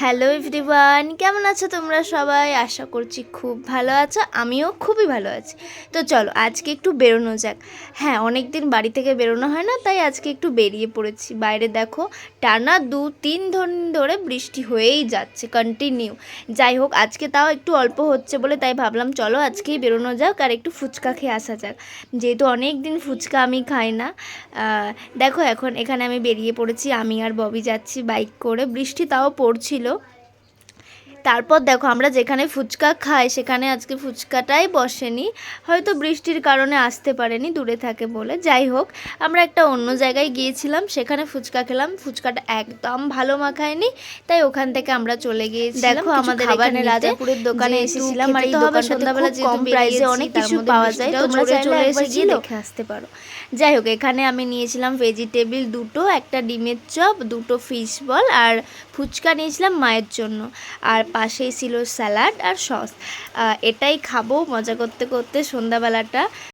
Hello everyone কেমন আছো তোমরা সবাই? আশা করছি খুব ভালো আছো। আমিও খুবই ভালো আছি। তো চলো, আজকে একটু বেরোনো যাক। হ্যাঁ অনেক দিন বাড়ি থেকে বেরোনো হয় না, তাই আজকে একটু বেরিয়ে পড়েছি। বাইরে দেখো, টানা দু, তিন দিন ধরে বৃষ্টি হয়েই যাচ্ছে কন্টিনিউ যাই হোক, আজকে তাও একটু অল্প হচ্ছে বলে তাই ভাবলাম, চলো আজকেই বেরোনো যাক আর একটু ফুচকা খেয়ে আসা যাক। যেহেতু অনেক দিন ফুচকা আমি খাই না দেখো এখন এখানে আমি বেরিয়ে পড়েছি, আমি আর ববি যাচ্ছি বাইক করে। বৃষ্টি তাও পড়ছিল estilo তারপর দেখো আমরা যেখানে ফুচকা খাই সেখানে আজকে ফুচকাটাই বসেনি। হয়তো বৃষ্টির কারণে আসতে পারেনি দূরে থাকে বলে। যাই হোক আমরা একটা অন্য জায়গায় গিয়েছিলাম সেখানে ফুচকা খেলাম। ফুচকাটা একদম ভালো মাখায়নি তাই ওখান থেকে আমরা চলে গিয়েছিলাম। দেখো, আমাদের এখানে রাজাপুরের দোকানে এসেছিলাম আর এই দোকানটাতে সন্ধ্যাবেলা যেহেতু বেরিয়েছি, অনেক কিছু পাওয়া যায়, তোমরা চলে এসেছিল। গিয়ে দেখে আসতে পারো। যাই হোক এখানে আমি নিয়েছিলাম ভেজিটেবিল দুটো একটা ডিমের চপ দুটো ফিশ বল আর ফুচকা নিয়েছিলাম মায়ের জন্য। আর পাশেই ছিল স্যালাড আর সস। এটাই খাব মজা করতে করতে সন্ধ্যাবেলাটা।